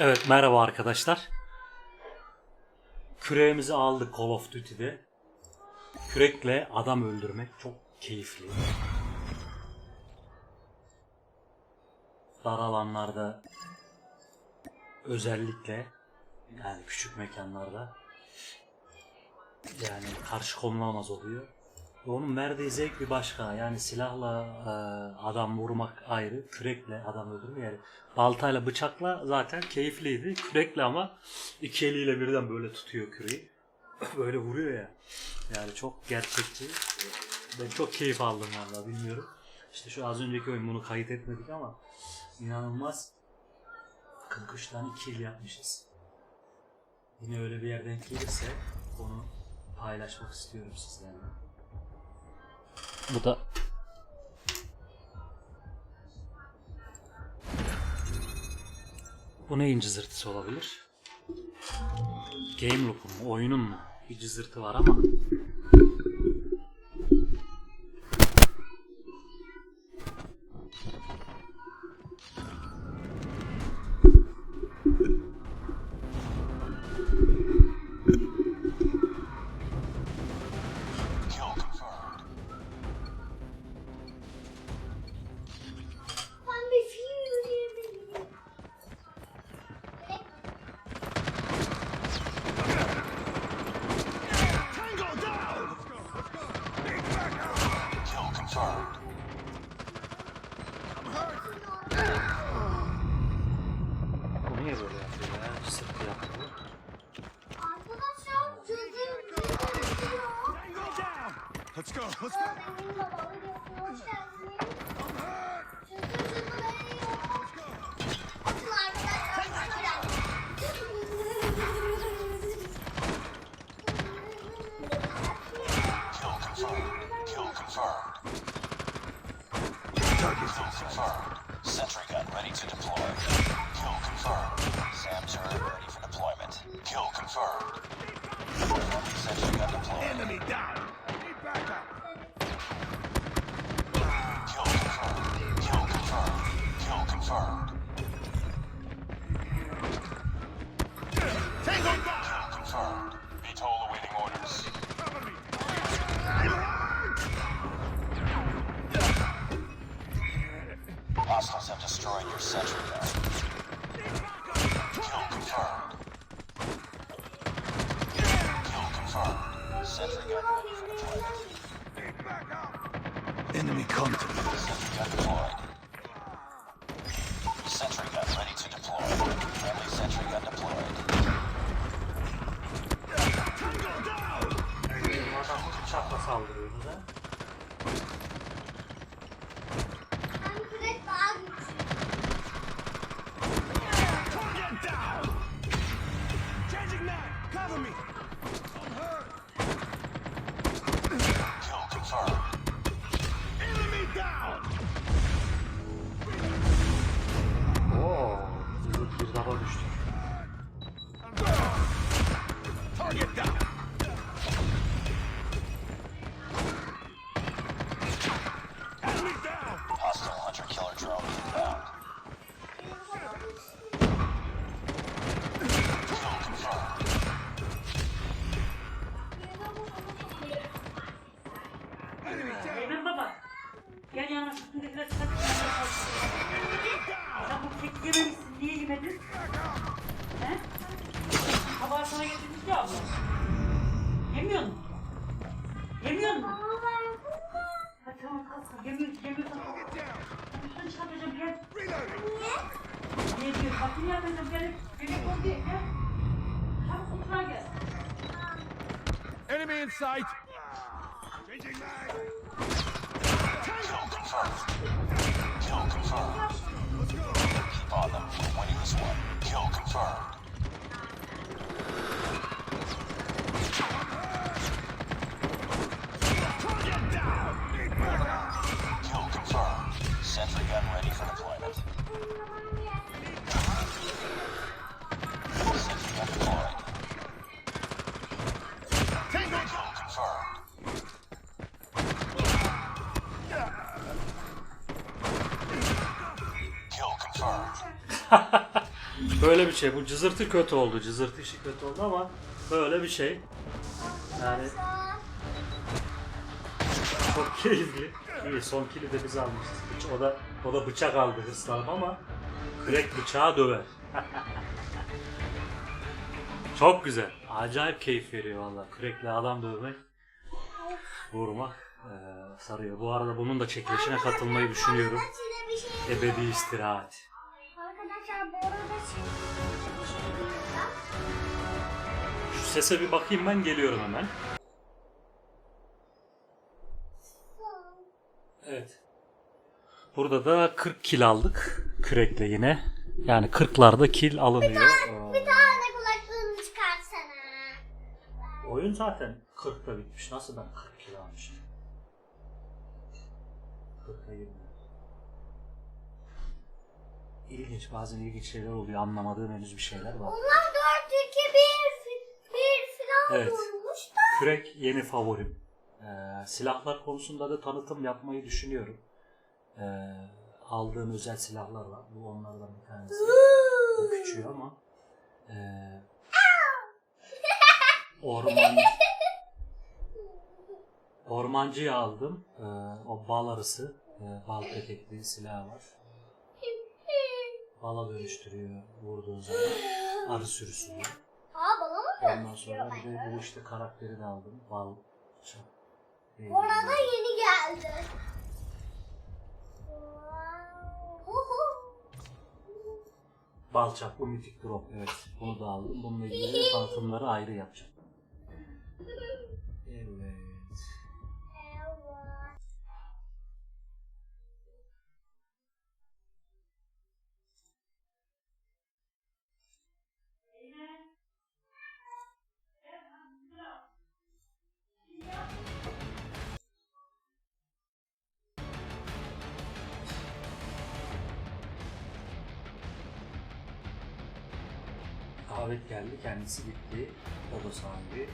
Evet merhaba arkadaşlar. Küreğimizi aldık Call of Duty'de. Kürekle adam öldürmek çok keyifli. Dar alanlarda özellikle yani küçük mekanlarda yani karşı konulamaz oluyor. Onun verdiği zevk bir başka. Yani silahla e, adam vurmak ayrı, kürekle adam öldürmek yani baltayla bıçakla zaten keyifliydi. Kürekle ama iki eliyle birden böyle tutuyor küreği. böyle vuruyor ya. Yani çok gerçekçi. Ben çok keyif aldım valla bilmiyorum. İşte şu az önceki oyun bunu kayıt etmedik ama inanılmaz 43 tane kill yapmışız. Yine öyle bir yerden gelirse onu paylaşmak istiyorum sizlerle. Bu da Bu neyin cızırtısı olabilir? Game loop'un mu? Oyunun mu? Bir cızırtı var ama Let's go, let's go! Kill confirmed. Kill confirmed. Ready to deploy. Kill confirmed. SAM turret ready for deployment. Kill confirmed. Enemy down! Enemy in sight! Changing mag! Kill confirmed. Kill confirmed. Keep on them. We're winning this one. Kill confirmed. Target down! Kill confirmed. Sentry gun ready for deployment. Böyle bir şey. Bu cızırtı kötü oldu. Cızırtı işi kötü oldu ama böyle bir şey. Yani çok keyifli. İyi son kili de biz almışız. O da o da bıçak aldı hırslanıp ama kürek bıçağı döver. çok güzel. Acayip keyif veriyor valla. Kürekle adam dövmek, vurmak eee, sarıyor. Bu arada bunun da çekilişine katılmayı düşünüyorum. Şey Ebedi istirahat. Arkadaşlar bu arada size bir şey. Şu sese bir bakayım ben geliyorum hemen. Evet. Burada da 40 kil aldık kürekle yine. Yani 40'larda kil alınıyor. Ee, Bir tane kulaklığını çıkarsana. Oyun zaten 40'ta bitmiş. Nasıl ben 40 kilo almışım? 40'a 20. İlginç. Bazen ilginç şeyler oluyor. Anlamadığım henüz bir şeyler var. Onlar 4 2 1 1 falan Evet. vurmuş da. Kürek yeni favorim. Ee, silahlar konusunda da tanıtım yapmayı düşünüyorum. Ee, aldığım özel silahlar var. Bu onlardan bir tanesi. Bu küçüğü ama ee, orman ormancıyı aldım. Ee, o bal arısı, ee, bal petekli silah var. Bala dönüştürüyor vurduğun zaman. Arı sürüsünü. Aa bana mı Ondan sonra bir de bu işte karakteri de aldım. Bal. Şey, Bu arada yeni geldi. Balçak, bu mitik drop. Evet, bunu da aldım. Bununla ilgili tanıtımları ayrı yapacağım. Geldi, kendisi gitti. O da sahibi.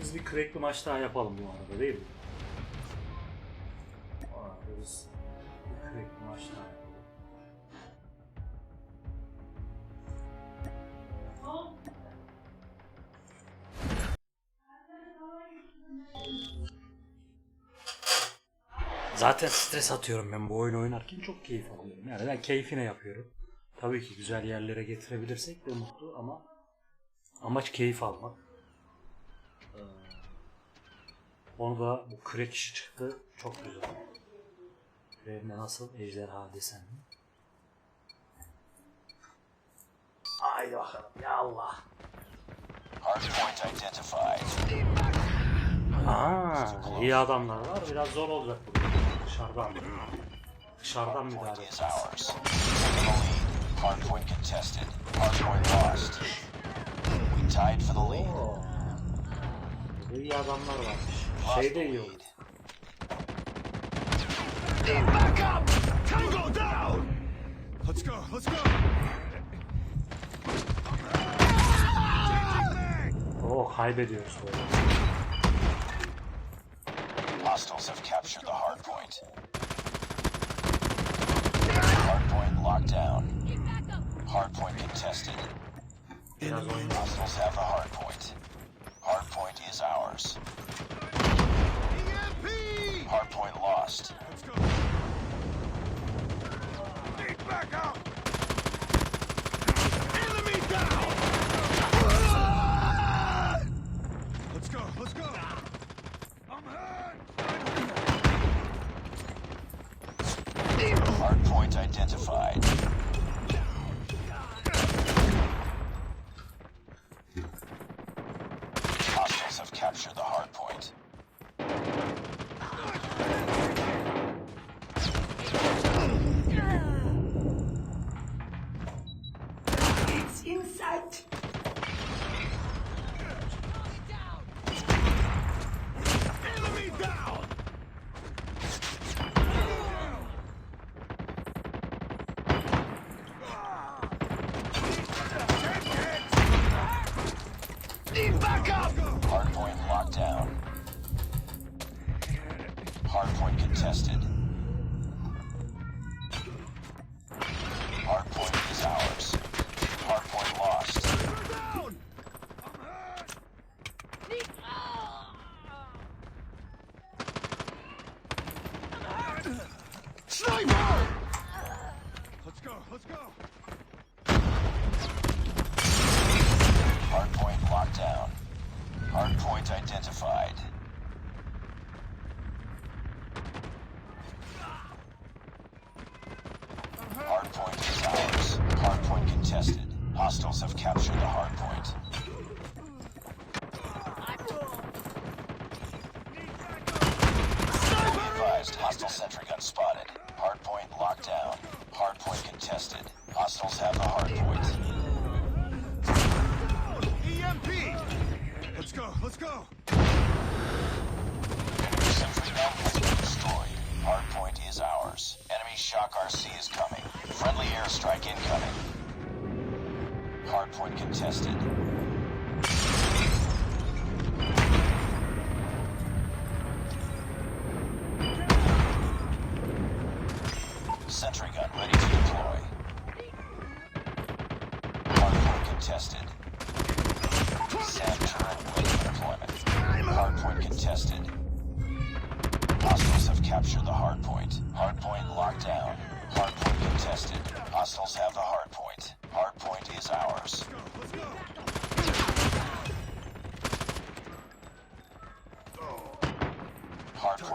Biz bir kürekli maç daha yapalım bu arada değil mi? O biz bir kürekli maç daha yapalım. Zaten stres atıyorum ben bu oyunu oynarken çok keyif alıyorum. Yani ben keyfine yapıyorum. Tabii ki güzel yerlere getirebilirsek de mutlu ama amaç keyif almak. Ee, onu da bu kürek işi çıktı. Çok güzel. Küreğimde nasıl ejderha desen. Haydi bakalım ya Allah. Aa, iyi adamlar var. Biraz zor olacak bu. Dışarıdan. Dışarıdan müdahale. Hardpoint contested. Hardpoint lost. Tied for the lead. Oo. Iyi adamlar. Lost Şey the de iyi lead. olur. Back up! Tango down! Let's go, let's go! Oo kaybediyoruz böyle. Hostiles have captured the hardpoint. Hardpoint locked down. Hardpoint contested. Oyun Hostiles have the hard point. Hard point is ours. EMP! Hardpoint lost. Let's go. Need back! Enemy down! Let's go, let's go! I'm hurt! Hardpoint identified. Hostiles have captured the hardpoint. It's in sight! Enemy down! Need back up! Hardpoint locked down. Hardpoint contested. identified. Hardpoint is ours. Hardpoint contested. Hostiles have captured the hardpoint. Advised, hostile sentry gun spotted. Hardpoint locked down. Hardpoint contested. Hostiles have the hardpoint. EMP. Let's go, let's go! Point contested.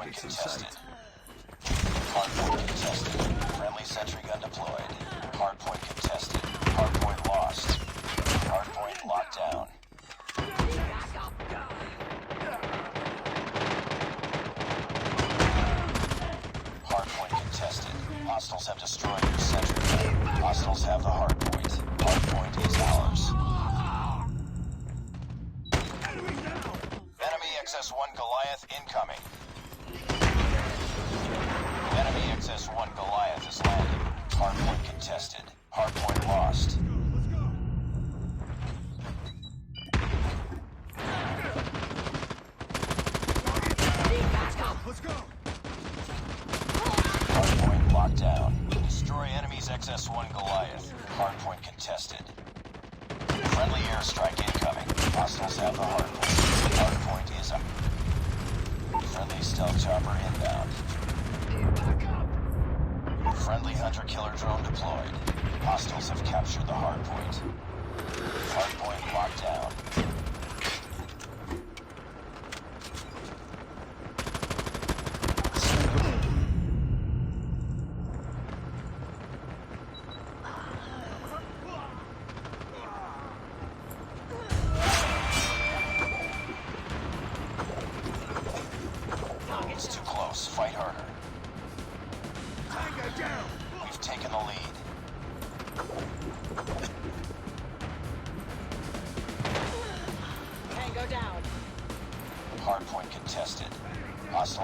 Targets in sight. Hard point contested. Friendly sentry gun deployed. Hard point contested. Hard point lost. Hard point locked down. Hard point contested. Hostiles have destroyed your sentry gun. Hostiles have the hard point. Hard point is ours.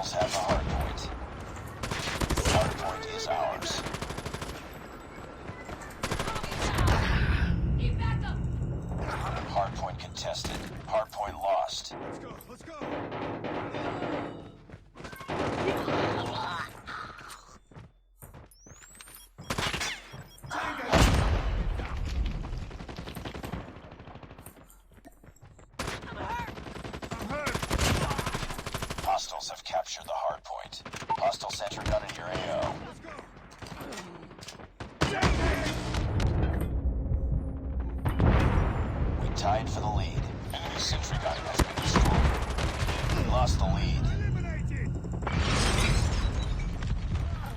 Hostiles have the hardpoint. Hardpoint is ours. Hardpoint contested. Hardpoint lost. Let's go, let's go! Tied for the lead. Enemy sentry gun has been destroyed. We lost the lead.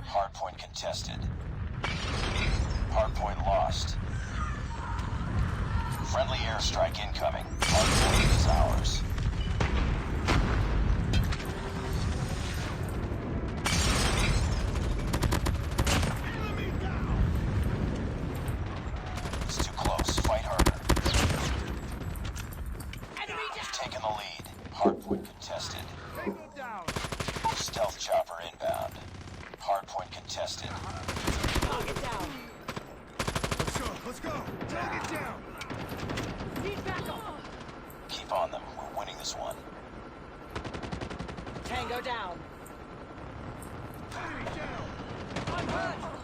Hardpoint contested. Hardpoint lost. Friendly airstrike incoming. Hardpoint is ours. Contested. Tango down! Stealth chopper inbound. Hardpoint contested. Target down. Let's go, let's go! Target down! Need backup. Keep on them. We're winning this one. Tango down. Enemy down! I'm hurt.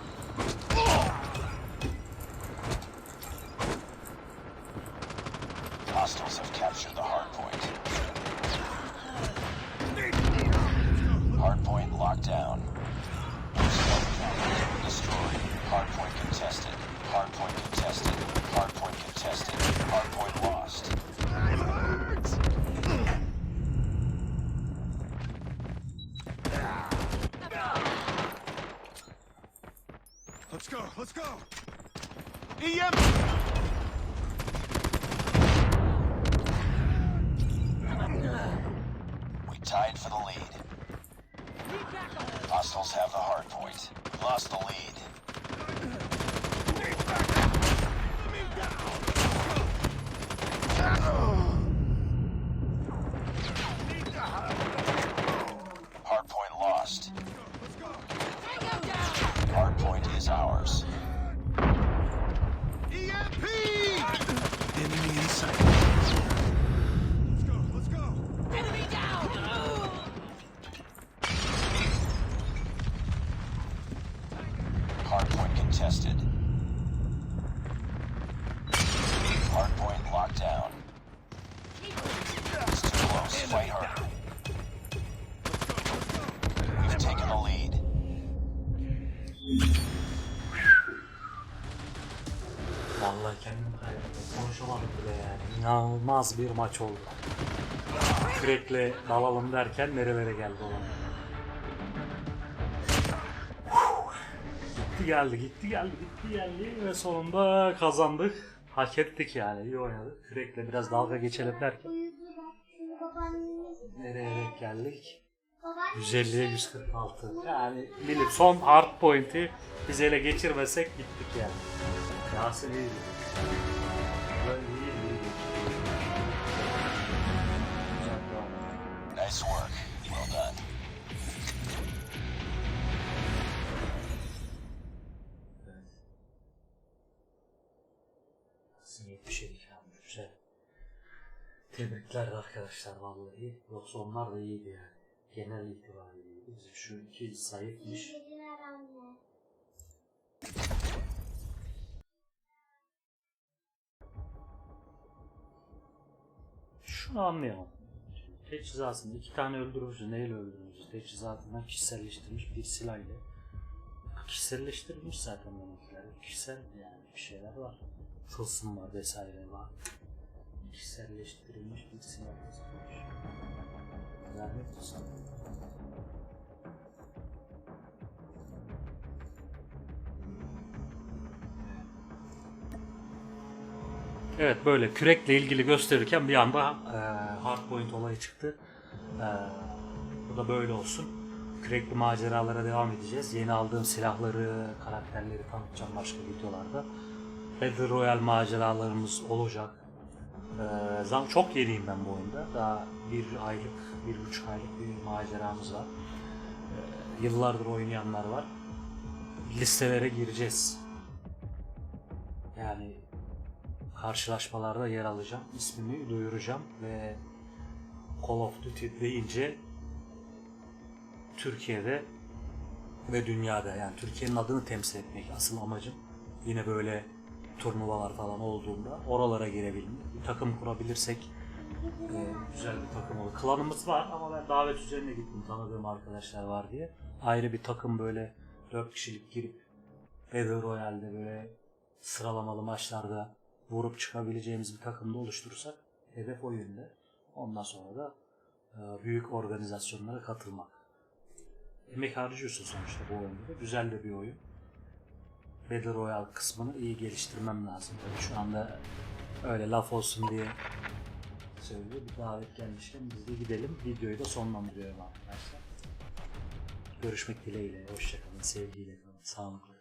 Vallahi kendim kaybettim. Konuşamadım bile yani. İnanılmaz bir maç oldu. Kürekle dalalım derken nerelere geldi olan. gitti geldi, gitti geldi, gitti geldi ve sonunda kazandık. Hak ettik yani, iyi oynadık. Kürekle biraz dalga geçelim derken nereye denk geldik? Babaannemiz 150'ye 146. Yani bilip son hard point'i biz ele geçirmesek gittik yani. Böyle iyi. Nice work. Well done. Evet. Yasin 77 yapmış. Güzel. Tebrikler arkadaşlar vallahi. Yoksa onlar da iyiydi yani. Genel itibariyle. Bizim şu iki zayıfmış. Dediler Şunu anlayamadım. Şimdi Teçhizatında iki tane öldürücü neyle öldürücü? Teçhizatından kişiselleştirilmiş bir silah ile. Kişiselleştirilmiş zaten benimkiler. Kişisel yani bir şeyler var. Tılsım var vesaire var. Kişiselleştirilmiş bir silah. Lanet olsun. Evet böyle kürekle ilgili gösterirken bir anda e, hardpoint olayı çıktı. E, bu da böyle olsun. Kürekli maceralara devam edeceğiz. Yeni aldığım silahları, karakterleri tanıtacağım başka videolarda. Battle Royale maceralarımız olacak. E, zam çok yeniyim ben bu oyunda. Daha bir aylık, bir buçuk aylık bir maceramız var. E, yıllardır oynayanlar var. Listelere gireceğiz. Yani karşılaşmalarda yer alacağım. İsmimi duyuracağım ve Call of Duty deyince Türkiye'de ve dünyada yani Türkiye'nin adını temsil etmek asıl amacım. Yine böyle turnuvalar falan olduğunda oralara girebilmek. Bir takım kurabilirsek e, güzel bir takım olur. Klanımız var ama ben davet üzerine gittim tanıdığım arkadaşlar var diye. Ayrı bir takım böyle 4 kişilik girip Battle Royale'de böyle sıralamalı maçlarda vurup çıkabileceğimiz bir takımda oluşturursak hedef o yönde. Ondan sonra da e, büyük organizasyonlara katılmak. Emek harcıyorsun sonuçta bu oyunda da. Güzel de bir oyun. Battle Royale kısmını iyi geliştirmem lazım. Tabii şu anda öyle laf olsun diye söylüyor. Bir davet gelmişken biz de gidelim. Videoyu da sonlandırıyorum arkadaşlar. Görüşmek dileğiyle. Hoşçakalın. Sevgiyle kalın. Sağlıklı.